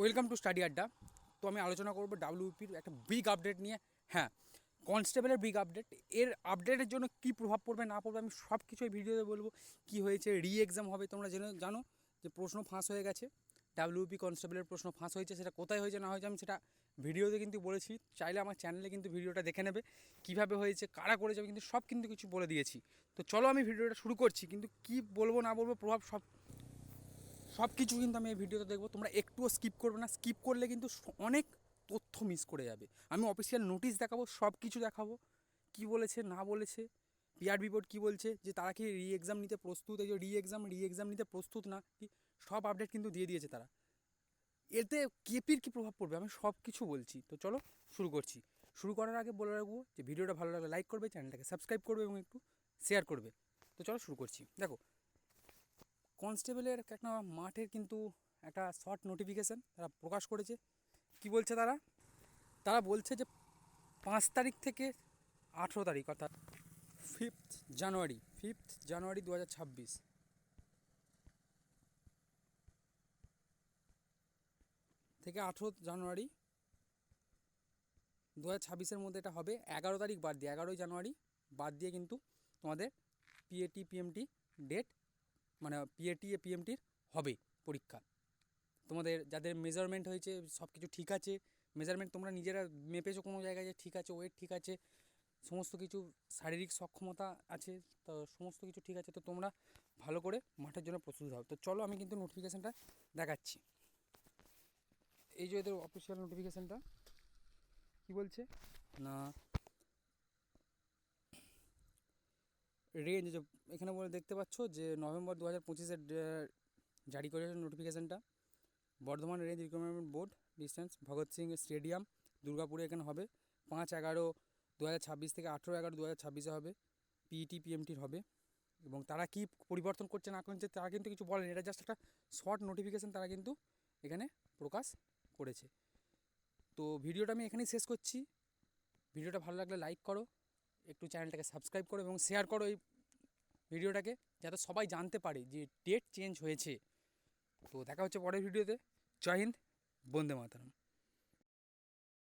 Welcome to study আড্ডা। তো আমি আলোচনা করব ডাব্লিউপির একটা বিগ আপডেট নিয়ে। হ্যাঁ কনস্টেবলের বিগ আপডেট এর আপডেটের জন্য কী প্রভাব পড়বে না পড়বে আমি সব কিছু ভিডিওতে বলব। কী হয়েছে রি এক্সাম হবে তোমরা জেনে, জানো যে প্রশ্ন ফাঁস হয়ে গেছে। ডাব্লিউপি কনস্টেবলের প্রশ্ন ফাঁস হয়েছে, সেটা কোথায় হয়েছে না হয়েছে আমি সেটা ভিডিওতে কিন্তু বলেছি। চাইলে আমার চ্যানেলে কিন্তু ভিডিওটা দেখে নেবে, কীভাবে হয়েছে, কারা করেছে, আমি কিন্তু সব কিন্তু কিছু বলে দিয়েছি। তো চলো আমি ভিডিওটা শুরু করছি, কিন্তু কী বলব না বলব প্রভাব সব সব কিছু কিন্তু আমি এই ভিডিওতে দেখব। তোমরা একটুও স্কিপ করবে না। স্কিপ করলে কিন্তু অনেক তথ্য মিস করে যাবে। আমি অফিসিয়াল নোটিশ দেখাবো সব কিছু দেখাবো। কি বলেছে, না বলেছে পিআরবি বোর্ড কী বলছে, যে তারা কি রি এক্সাম নিতে প্রস্তুত? এই যে রি এক্সাম রি এক্সাম নিতে প্রস্তুত না, কি সব আপডেট কিন্তু দিয়ে দিয়েছে তারা। এতে কেপির কী প্রভাব পড়বে? আমি সব কিছু বলছি। তো চলো শুরু করছি। শুরু করার আগে বলে রাখব যে ভিডিওটা ভালো লাগলে লাইক করবে চ্যানেলটাকে সাবস্ক্রাইব করবে এবং একটু শেয়ার করবে। তো চলো শুরু করছি। দেখো কনস্টেবলের একটা মাঠের কিন্তু একটা শর্ট নোটিফিকেশান তারা প্রকাশ করেছে। কি বলছে তারা? তারা বলছে যে পাঁচ তারিখ থেকে আঠেরো তারিখ অর্থাৎ ফিফথ জানুয়ারি ফিফথ জানুয়ারি দু হাজার ছাব্বিশ। থেকে আঠেরো জানুয়ারি দু হাজার ছাব্বিশের মধ্যে এটা হবে। এগারো তারিখ বাদ দিয়ে, এগারোই জানুয়ারি বাদ দিয়ে কিন্তু তোমাদের পিএটি পিএমটি ডেট মানে পিএটি পিএমটির হবে পরীক্ষা। তোমাদের যাদের মেজারমেন্ট হয়েছে সব কিছু ঠিক আছে। মেজারমেন্ট তোমরা নিজেরা মেপেছো কোনো জায়গায় যে ঠিক আছে, ওয়েট ঠিক আছে। সমস্ত কিছু শারীরিক সক্ষমতা আছে, তো সমস্ত কিছু ঠিক আছে, তো তোমরা ভালো করে মাঠের জন্য প্রস্তুত হও। তো চলো আমি কিন্তু নোটিফিকেশানটা দেখাচ্ছি। এই যে এদের অফিসিয়াল নোটিফিকেশানটা কী বলছে? না। রেঞ্জ এখানে বলে দেখতে পাচ্ছ যে নভেম্বর দু হাজার পঁচিশের জারি করেছে নোটিফিকেশানটা Bardhaman range recruitment board distance Bhagat Singh stadium দুর্গাপুরে এখানে হবে। পাঁচ এগারো দু থেকে আঠেরো এগারো দু ছাব্বিশে হবে। পিইটি পিএমটির হবে। এবং তারা কি পরিবর্তন করছে না করছে তারা কিন্তু কিছু বলেনি। এটা জাস্ট একটা শর্ট নোটিফিকেশান তারা কিন্তু এখানে প্রকাশ করেছে। তো ভিডিওটা আমি এখানেই শেষ করছি। ভিডিওটা ভালো লাগলে লাইক করো। একটু চ্যানেলটাকে সাবস্ক্রাইব করো এবং শেয়ার করো এই ভিডিওটাকে, যাতে সবাই জানতে পারে যে ডেট চেঞ্জ হয়েছে। তো দেখা হচ্ছে পরের ভিডিওতে। জয় হিন্দ, বন্দে মাতারাম।